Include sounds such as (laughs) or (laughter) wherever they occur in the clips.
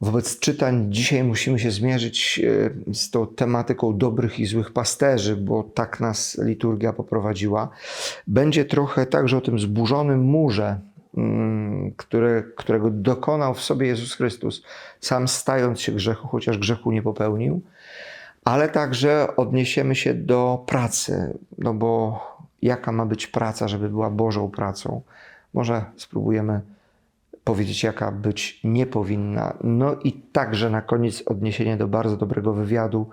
Wobec czytań dzisiaj musimy się zmierzyć e, z tą tematyką dobrych i złych pasterzy, bo tak nas liturgia poprowadziła. Będzie trochę także o tym zburzonym murze, mm, które, którego dokonał w sobie Jezus Chrystus, sam stając się grzechu, chociaż grzechu nie popełnił, ale także odniesiemy się do pracy, no bo jaka ma być praca, żeby była Bożą pracą? Może spróbujemy powiedzieć, jaka być nie powinna. No i także na koniec odniesienie do bardzo dobrego wywiadu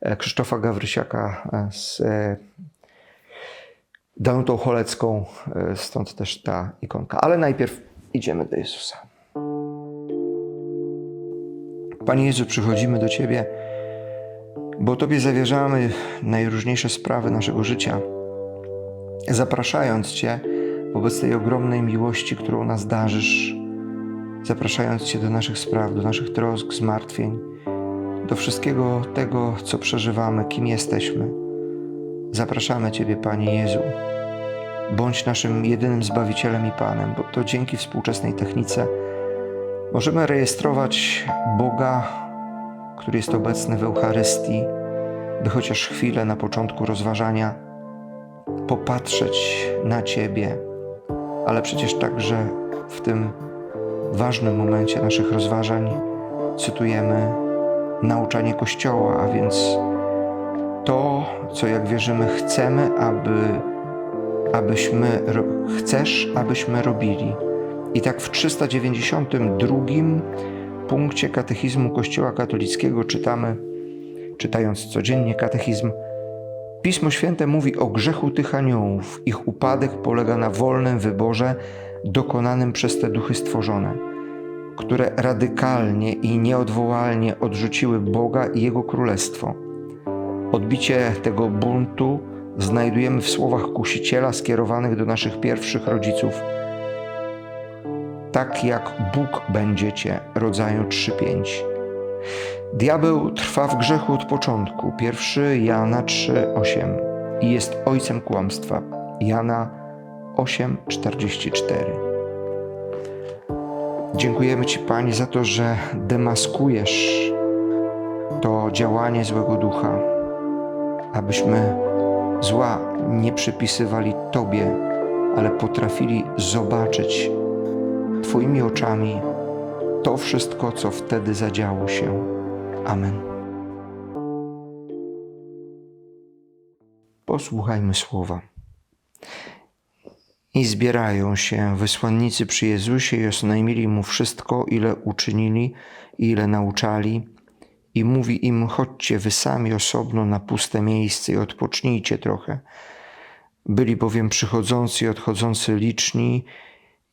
e, Krzysztofa Gawrysiaka e, z e, Danutą Cholecką, stąd też ta ikonka. Ale najpierw idziemy do Jezusa. Panie Jezu, przychodzimy do Ciebie, bo Tobie zawierzamy najróżniejsze sprawy naszego życia, zapraszając Cię wobec tej ogromnej miłości, którą nas darzysz, zapraszając Cię do naszych spraw, do naszych trosk, zmartwień, do wszystkiego tego, co przeżywamy, kim jesteśmy. Zapraszamy Ciebie, Panie Jezu. Bądź naszym jedynym Zbawicielem i Panem, bo to dzięki współczesnej technice możemy rejestrować Boga, który jest obecny w Eucharystii, by chociaż chwilę na początku rozważania popatrzeć na Ciebie, ale przecież także w tym ważnym momencie naszych rozważań cytujemy nauczanie Kościoła, a więc to, co jak wierzymy, chcemy, aby, abyśmy, chcesz, abyśmy robili. I tak w 392 punkcie katechizmu Kościoła katolickiego czytamy, czytając codziennie katechizm, Pismo Święte mówi o grzechu tych aniołów. Ich upadek polega na wolnym wyborze dokonanym przez te duchy stworzone, które radykalnie i nieodwołalnie odrzuciły Boga i Jego Królestwo. Odbicie tego buntu znajdujemy w słowach kusiciela skierowanych do naszych pierwszych rodziców. Tak jak Bóg będziecie, rodzaju 3:5. Diabeł trwa w grzechu od początku. Pierwszy Jana 3:8 i jest ojcem kłamstwa. Jana 8:44. Dziękujemy Ci, Pani, za to, że demaskujesz to działanie złego ducha, abyśmy zła nie przypisywali Tobie, ale potrafili zobaczyć Twoimi oczami to wszystko, co wtedy zadziało się. Amen. Posłuchajmy słowa. I zbierają się wysłannicy przy Jezusie i oznajmili mu wszystko, ile uczynili ile nauczali. I mówi im: Chodźcie wy sami osobno na puste miejsce i odpocznijcie trochę. Byli bowiem przychodzący i odchodzący liczni,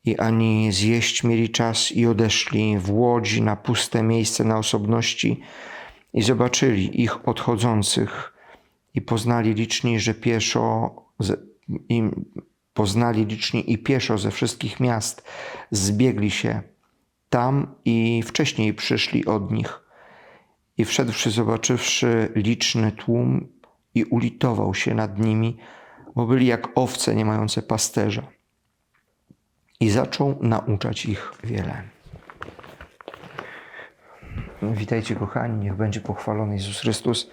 i ani zjeść mieli czas, i odeszli w łodzi na puste miejsce na osobności, i zobaczyli ich odchodzących, i poznali liczni, że pieszo, im poznali liczni i pieszo ze wszystkich miast, zbiegli się tam i wcześniej przyszli od nich. I wszedłszy, zobaczywszy liczny tłum, i ulitował się nad nimi, bo byli jak owce nie mające pasterza. I zaczął nauczać ich wiele. Witajcie, kochani, niech będzie pochwalony Jezus Chrystus.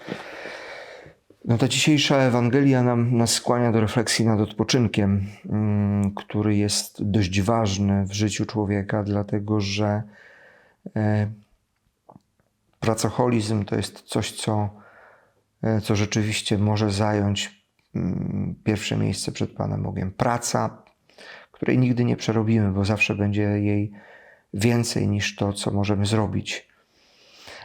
No ta dzisiejsza Ewangelia nam, nas skłania do refleksji nad odpoczynkiem, mm, który jest dość ważny w życiu człowieka, dlatego że e, pracoholizm to jest coś, co, e, co rzeczywiście może zająć mm, pierwsze miejsce przed Panem Bogiem. Praca, której nigdy nie przerobimy, bo zawsze będzie jej więcej niż to, co możemy zrobić.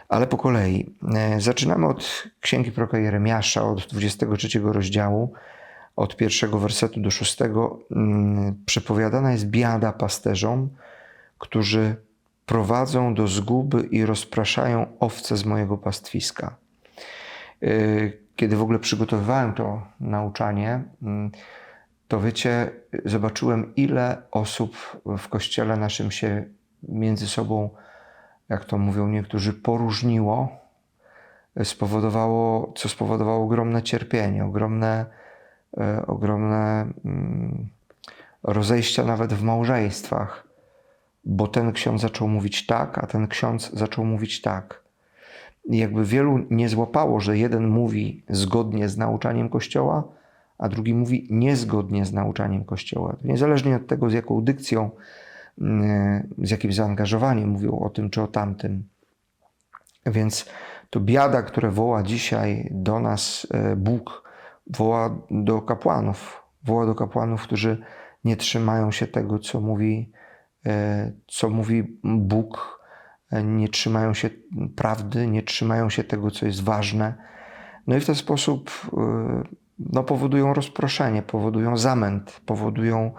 Ale po kolei. E, zaczynamy od księgi proroka Jeremiasza, od 23 rozdziału, od pierwszego wersetu do szóstego. Mm, przepowiadana jest biada pasterzom, którzy prowadzą do zguby i rozpraszają owce z mojego pastwiska. E, kiedy w ogóle przygotowywałem to nauczanie, mm, to wiecie, zobaczyłem, ile osób w kościele naszym się między sobą jak to mówią niektórzy, poróżniło, spowodowało, co spowodowało ogromne cierpienie, ogromne, e, ogromne mm, rozejścia nawet w małżeństwach, bo ten ksiądz zaczął mówić tak, a ten ksiądz zaczął mówić tak. I jakby wielu nie złapało, że jeden mówi zgodnie z nauczaniem Kościoła, a drugi mówi niezgodnie z nauczaniem Kościoła. Niezależnie od tego, z jaką dykcją, z jakim zaangażowaniem mówią o tym czy o tamtym. Więc to biada, które woła dzisiaj do nas e, Bóg, woła do kapłanów, woła do kapłanów, którzy nie trzymają się tego, co mówi, e, co mówi Bóg, nie trzymają się prawdy, nie trzymają się tego, co jest ważne. No i w ten sposób no, powodują rozproszenie, powodują zamęt, powodują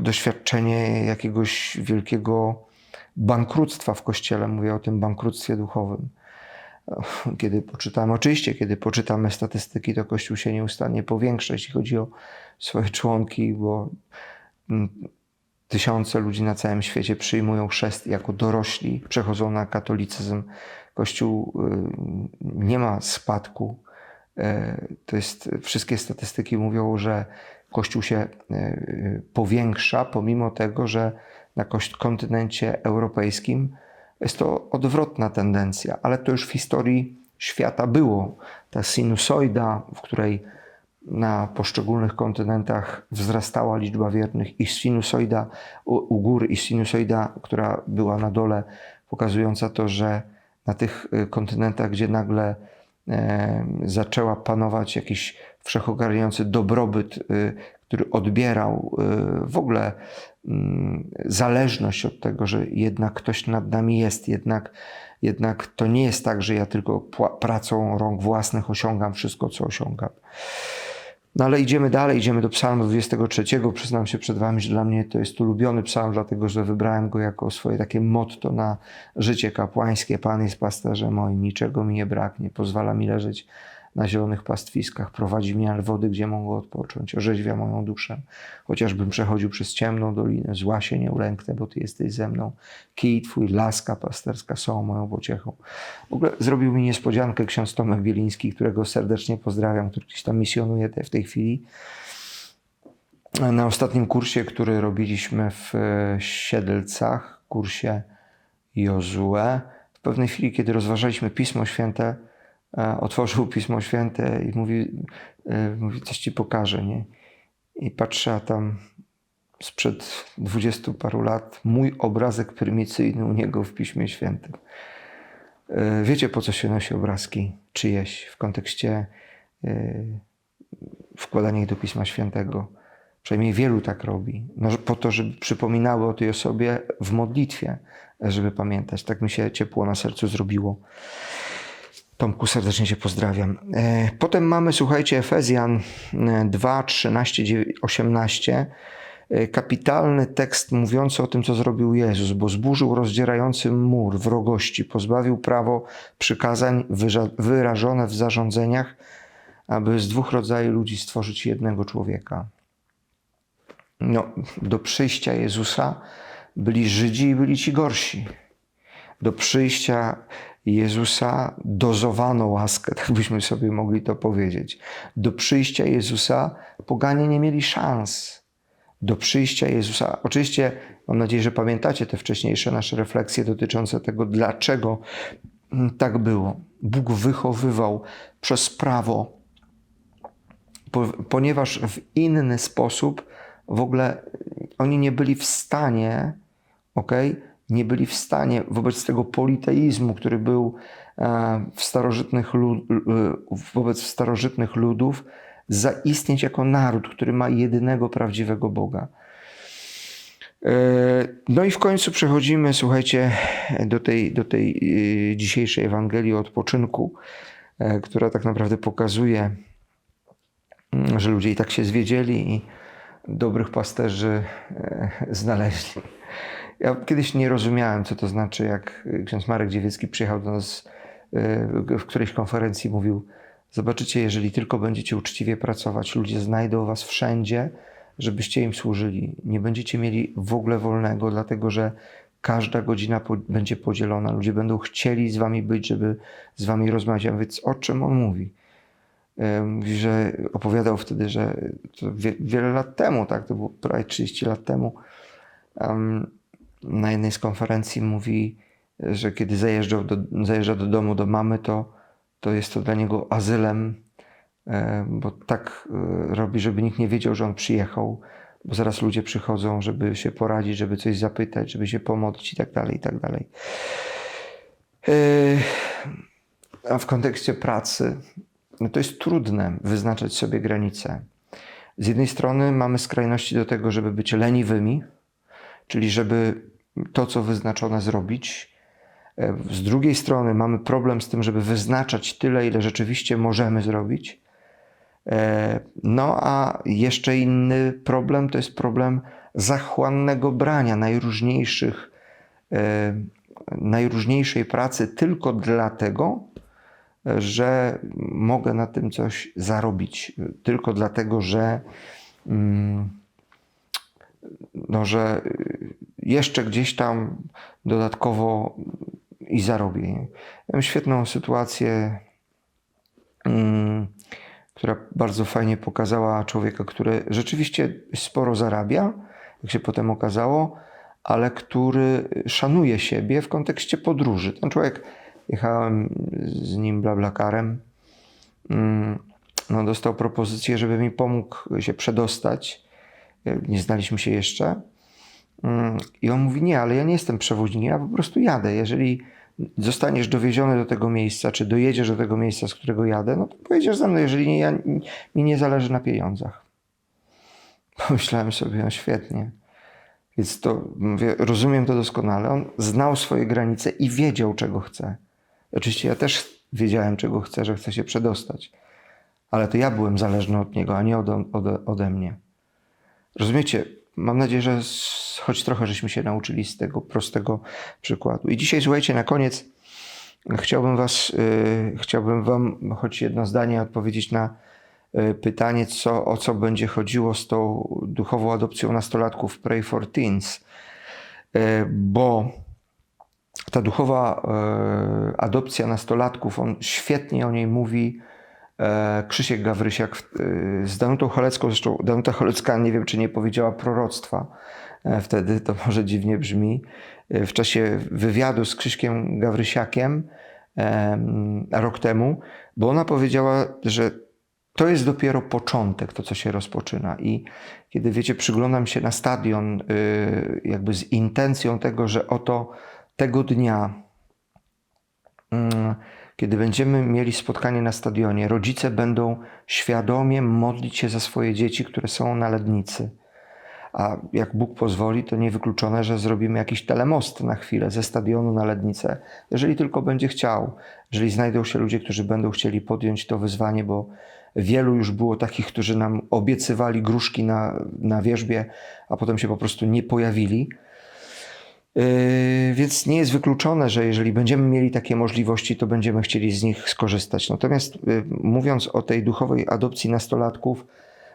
doświadczenie jakiegoś wielkiego bankructwa w kościele. Mówię o tym bankructwie duchowym. Kiedy poczytamy, oczywiście, kiedy poczytamy statystyki, to Kościół się nieustannie powiększa, jeśli chodzi o swoje członki, bo mm, tysiące ludzi na całym świecie przyjmują chrzest jako dorośli, przechodzą na katolicyzm. Kościół y, nie ma spadku E, to jest, wszystkie statystyki mówią, że Kościół się e, powiększa, pomimo tego, że na kontynencie europejskim jest to odwrotna tendencja, ale to już w historii świata było. Ta sinusoida, w której na poszczególnych kontynentach wzrastała liczba wiernych, i sinusoida u gór, i sinusoida, która była na dole, pokazująca to, że na tych e, kontynentach, gdzie nagle E, zaczęła panować jakiś wszechogarniający dobrobyt, y, który odbierał y, w ogóle mm, zależność od tego, że jednak ktoś nad nami jest, jednak, jednak to nie jest tak, że ja tylko pracą rąk własnych osiągam wszystko, co osiągam. No ale idziemy dalej, idziemy do psalmu 23. Przyznam się przed wami, że dla mnie to jest ulubiony psalm, dlatego że wybrałem go jako swoje takie motto na życie kapłańskie. Pan jest pasterzem moim, niczego mi nie braknie, pozwala mi leżeć na zielonych pastwiskach, prowadzi mnie wody, gdzie mogę odpocząć, orzeźwia moją duszę. Chociażbym przechodził przez ciemną dolinę, zła się nie ulęknę, bo Ty jesteś ze mną. Kij Twój, laska pasterska są moją pociechą. W ogóle zrobił mi niespodziankę ksiądz Tomek Wieliński, którego serdecznie pozdrawiam, który gdzieś tam misjonuje w tej chwili. Na ostatnim kursie, który robiliśmy w e, Siedlcach, kursie Jozue, w pewnej chwili, kiedy rozważaliśmy Pismo Święte, otworzył Pismo Święte i mówi, e, mówi coś ci pokażę, nie? I patrzę, a tam sprzed dwudziestu paru lat mój obrazek prymicyjny u niego w Piśmie Świętym. E, wiecie, po co się nosi obrazki czyjeś w kontekście wkładania ich do Pisma Świętego? Przynajmniej wielu tak robi. No, po to, żeby przypominały o tej osobie w modlitwie, żeby pamiętać. Tak mi się ciepło na sercu zrobiło. Tomku, serdecznie Cię pozdrawiam. E, potem mamy, słuchajcie, Efezjan 2, 13, 18. Kapitalny tekst mówiący o tym, co zrobił Jezus, bo zburzył rozdzierający mur wrogości, pozbawił prawo przykazań wyrażone w zarządzeniach, aby z dwóch rodzajów ludzi stworzyć jednego człowieka. No, do przyjścia Jezusa byli Żydzi i byli ci gorsi. Do przyjścia Jezusa dozowano łaskę, tak byśmy sobie mogli to powiedzieć. Do przyjścia Jezusa poganie nie mieli szans. Do przyjścia Jezusa, oczywiście mam nadzieję, że pamiętacie te wcześniejsze nasze refleksje dotyczące tego, dlaczego tak było. Bóg wychowywał przez prawo, ponieważ w inny sposób w ogóle oni nie byli w stanie, okej, okay, nie byli w stanie wobec tego politeizmu, który był e, w starożytnych lud, e, wobec starożytnych ludów, zaistnieć jako naród, który ma jedynego prawdziwego Boga. E, no i w końcu przechodzimy, słuchajcie, do tej, do tej dzisiejszej Ewangelii o odpoczynku, która tak naprawdę pokazuje, mm, że ludzie i tak się zwiedzieli i dobrych pasterzy znaleźli. Ja kiedyś nie rozumiałem, co to znaczy, jak ksiądz Marek Dziewiecki przyjechał do nas e, w którejś konferencji, mówił: Zobaczycie, jeżeli tylko będziecie uczciwie pracować, ludzie znajdą was wszędzie, żebyście im służyli. Nie będziecie mieli w ogóle wolnego, dlatego że każda godzina po, będzie podzielona. Ludzie będą chcieli z wami być, żeby z wami rozmawiać. A więc o czym on mówi? Mówi, że opowiadał wtedy, że wie, wiele lat temu, tak, to było prawie 30 lat temu, em, na jednej z konferencji mówi, że kiedy zajeżdżał do, zajeżdża do domu do mamy, to, to jest to dla niego azylem, e, bo tak e, robi, żeby nikt nie wiedział, że on przyjechał, bo zaraz ludzie przychodzą, żeby się poradzić, żeby coś zapytać, żeby się pomodlić i tak dalej, i tak dalej. E, A w kontekście pracy, no to jest trudne wyznaczać sobie granice. Z jednej strony mamy skrajności do tego, żeby być leniwymi, czyli żeby to, co wyznaczone, zrobić. E, Z drugiej strony mamy problem z tym, żeby wyznaczać tyle, ile rzeczywiście możemy zrobić. E, No a jeszcze inny problem to jest problem zachłannego brania najróżniejszych, e, najróżniejszej pracy tylko dlatego, że mogę na tym coś zarobić. Tylko dlatego, że, mm, no, że jeszcze gdzieś tam dodatkowo i zarobię. Miałem świetną sytuację, mm, która bardzo fajnie pokazała człowieka, który rzeczywiście sporo zarabia, jak się potem okazało, ale który szanuje siebie w kontekście podróży. Ten człowiek, jechałem z nim blablakarem, mm, no dostał propozycję, żeby mi pomógł się przedostać. Nie znaliśmy się jeszcze. Mm, I on mówi: Nie, ale ja nie jestem przewoźnikiem, ja po prostu jadę. Jeżeli zostaniesz dowieziony do tego miejsca, czy dojedziesz do tego miejsca, z którego jadę, no to pojedziesz ze mną. Jeżeli nie, ja, mi nie zależy na pieniądzach. (laughs) Pomyślałem sobie, no świetnie. Więc to mówię, rozumiem to doskonale. On znał swoje granice i wiedział, czego chce. Oczywiście ja też wiedziałem, czego chcę, że chcę się przedostać. Ale to ja byłem zależny od niego, a nie ode, ode, ode mnie. Rozumiecie? Mam nadzieję, że choć trochę żeśmy się nauczyli z tego prostego przykładu. I dzisiaj, słuchajcie, na koniec chciałbym was, yy, chciałbym wam choć jedno zdanie odpowiedzieć na yy, pytanie, co, o co będzie chodziło z tą duchową adopcją nastolatków Pray for Teens. Yy, bo ta duchowa adopcja nastolatków, on świetnie o niej mówi Krzysiek Gawrysiak y, z Danutą Cholecką, zresztą Danuta Cholecka nie wiem, czy nie powiedziała proroctwa e, wtedy, to może dziwnie brzmi, e, w czasie wywiadu z Krzyśkiem Gawrysiakiem em, rok temu, bo ona powiedziała, że to jest dopiero początek, to co się rozpoczyna. I kiedy wiecie, przyglądam się na stadion, y, jakby z intencją tego, że oto tego dnia Mm, kiedy będziemy mieli spotkanie na stadionie, rodzice będą świadomie modlić się za swoje dzieci, które są na lednicy. A jak Bóg pozwoli, to niewykluczone, że zrobimy jakiś telemost na chwilę ze stadionu na lednicę, jeżeli tylko będzie chciał. Jeżeli znajdą się ludzie, którzy będą chcieli podjąć to wyzwanie, bo wielu już było takich, którzy nam obiecywali gruszki na, na wierzbie, a potem się po prostu nie pojawili. Yy, Więc nie jest wykluczone, że jeżeli będziemy mieli takie możliwości, to będziemy chcieli z nich skorzystać. Natomiast yy, mówiąc o tej duchowej adopcji nastolatków,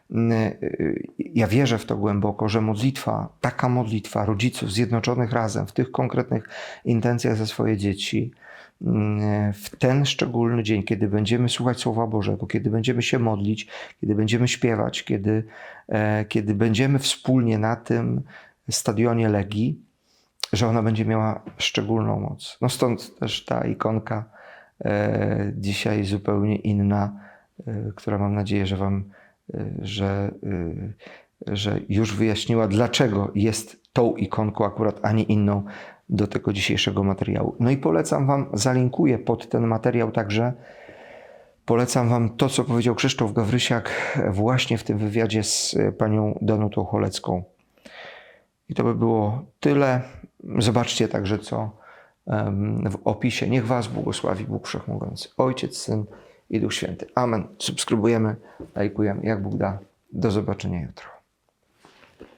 yy, ja wierzę w to głęboko, że modlitwa, taka modlitwa rodziców zjednoczonych razem w tych konkretnych intencjach za swoje dzieci, w ten szczególny dzień, kiedy będziemy słuchać Słowa Bożego, kiedy będziemy się modlić, kiedy będziemy śpiewać, kiedy, e, kiedy będziemy wspólnie na tym stadionie Legii, że ona będzie miała szczególną moc. No stąd też ta ikonka e, dzisiaj zupełnie inna, e, która mam nadzieję, że Wam, e, że, e, że już wyjaśniła, dlaczego jest tą ikonką akurat, a nie inną do tego dzisiejszego materiału. No i polecam Wam, zalinkuję pod ten materiał także. Polecam Wam to, co powiedział Krzysztof Gawrysiak właśnie w tym wywiadzie z e, panią Danutą Cholecką. I to by było tyle. Zobaczcie także, co w opisie. Niech Was błogosławi Bóg Wszechmogący, Ojciec, Syn i Duch Święty. Amen. Subskrybujemy, lajkujemy, jak Bóg da. Do zobaczenia jutro.